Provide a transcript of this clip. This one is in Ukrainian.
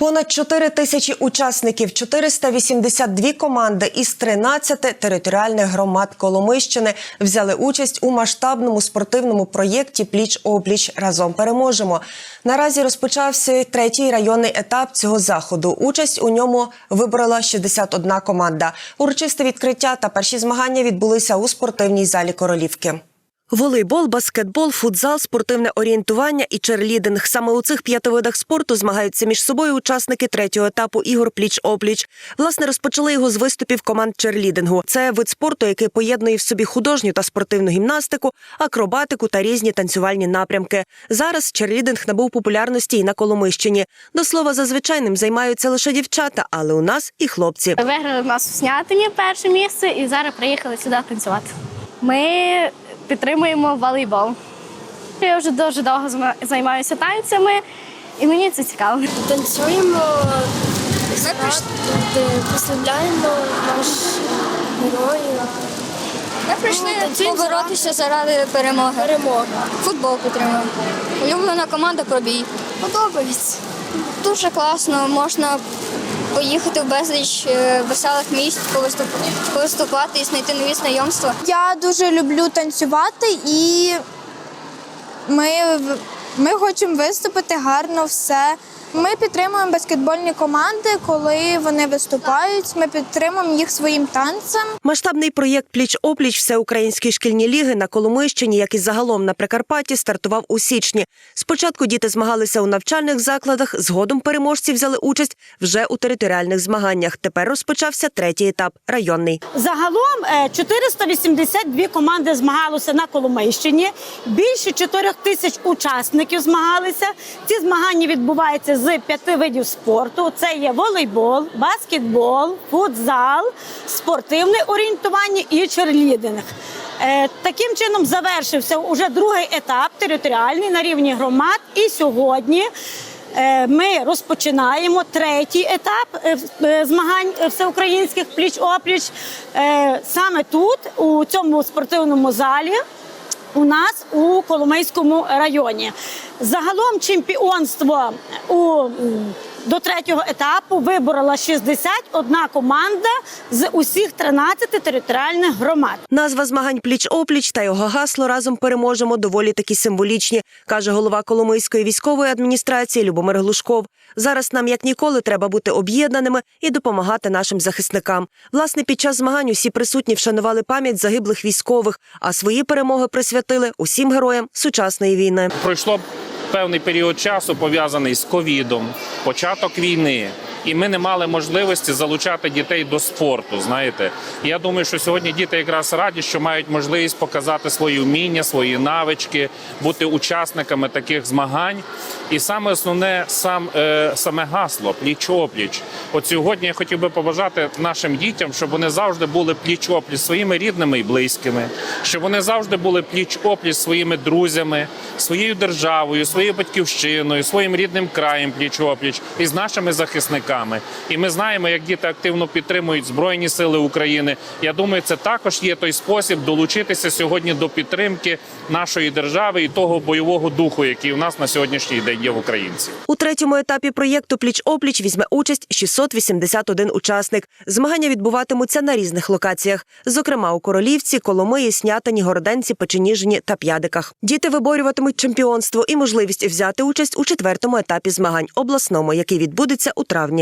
Понад 4 тисячі учасників, 482 команди із 13 територіальних громад Коломийщини взяли участь у масштабному спортивному проєкті Пліч опліч разом переможемо. Наразі розпочався третій районний етап цього заходу. Участь у ньому вибрала 61 команда. Урочисте відкриття та перші змагання відбулися у спортивній залі Королівки. Волейбол, баскетбол, футзал, спортивне орієнтування і черлідинг. Саме у цих п'яти видах спорту змагаються між собою учасники третього етапу ігор пліч-опліч. Власне, розпочали його з виступів команд черлідингу. Це вид спорту, який поєднує в собі художню та спортивну гімнастику, акробатику та різні танцювальні напрямки. Зараз черлідинг набув популярності і на Коломийщині. До слова, зазвичай займаються лише дівчата, але у нас і хлопці. Виграли в нас в Снятині перше місце і зараз приїхали сюди танцювати. Ми підтримуємо волейбол. Я вже дуже довго займаюся танцями, і мені це цікаво. Танцюємо, прославляємо наш героїв. Ми прийшли Танцюємо поборотися заради перемоги. Перемога. Футбол підтримуємо. Улюблена команда пробій. Подобається. Дуже класно, можна поїхати в безліч е, веселих місць, повиступ- повиступати і знайти нові знайомства. Я дуже люблю танцювати і ми, ми хочемо виступити гарно все. Ми підтримуємо баскетбольні команди, коли вони виступають. Ми підтримуємо їх своїм танцем. Масштабний проєкт Пліч-опліч всеукраїнської шкільні ліги на Коломийщині, як і загалом на Прикарпатті, стартував у січні. Спочатку діти змагалися у навчальних закладах, згодом переможці взяли участь вже у територіальних змаганнях. Тепер розпочався третій етап районний. Загалом е, 482 команди змагалися на Коломийщині. Більше 4 тисяч учасників змагалися. Ці змагання відбуваються з п'яти видів спорту: це є волейбол, баскетбол, футзал, спортивне орієнтування і черлідинг. Е, Таким чином завершився уже другий етап територіальний на рівні громад. І сьогодні Е, Ми розпочинаємо третій етап е, змагань всеукраїнських пліч-опліч. Е, Саме тут, у цьому спортивному залі. У нас у Коломийському районі. Загалом чемпіонство у до третього етапу виборола 61 команда з усіх 13 територіальних громад. Назва змагань Пліч-опліч та його гасло разом переможемо доволі такі символічні, каже голова Коломийської військової адміністрації Любомир Глушков. Зараз нам як ніколи треба бути об'єднаними і допомагати нашим захисникам. Власне, під час змагань усі присутні вшанували пам'ять загиблих військових, а свої перемоги присвятили усім героям сучасної війни. пройшло певний період часу пов'язаний з ковідом, початок війни. І ми не мали можливості залучати дітей до спорту. Знаєте, я думаю, що сьогодні діти якраз раді, що мають можливість показати свої вміння, свої навички, бути учасниками таких змагань. І саме основне сам е, саме гасло пліч-опліч. От сьогодні я хотів би побажати нашим дітям, щоб вони завжди були пліч-опліч своїми рідними і близькими, щоб вони завжди були пліч-опліч своїми друзями, своєю державою, своєю батьківщиною, своїм рідним краєм пліч-опліч і з нашими захисниками. І ми знаємо, як діти активно підтримують Збройні Сили України. Я думаю, це також є той спосіб долучитися сьогодні до підтримки нашої держави і того бойового духу, який у нас на сьогоднішній день є в українців. У третьому етапі проєкту Пліч-опліч візьме участь 681 учасник. Змагання відбуватимуться на різних локаціях, зокрема у Королівці, Коломиї, Снятині, Городенці, Печеніжині та П'ядиках. Діти виборюватимуть чемпіонство і можливість взяти участь у четвертому етапі змагань обласному, який відбудеться у травні.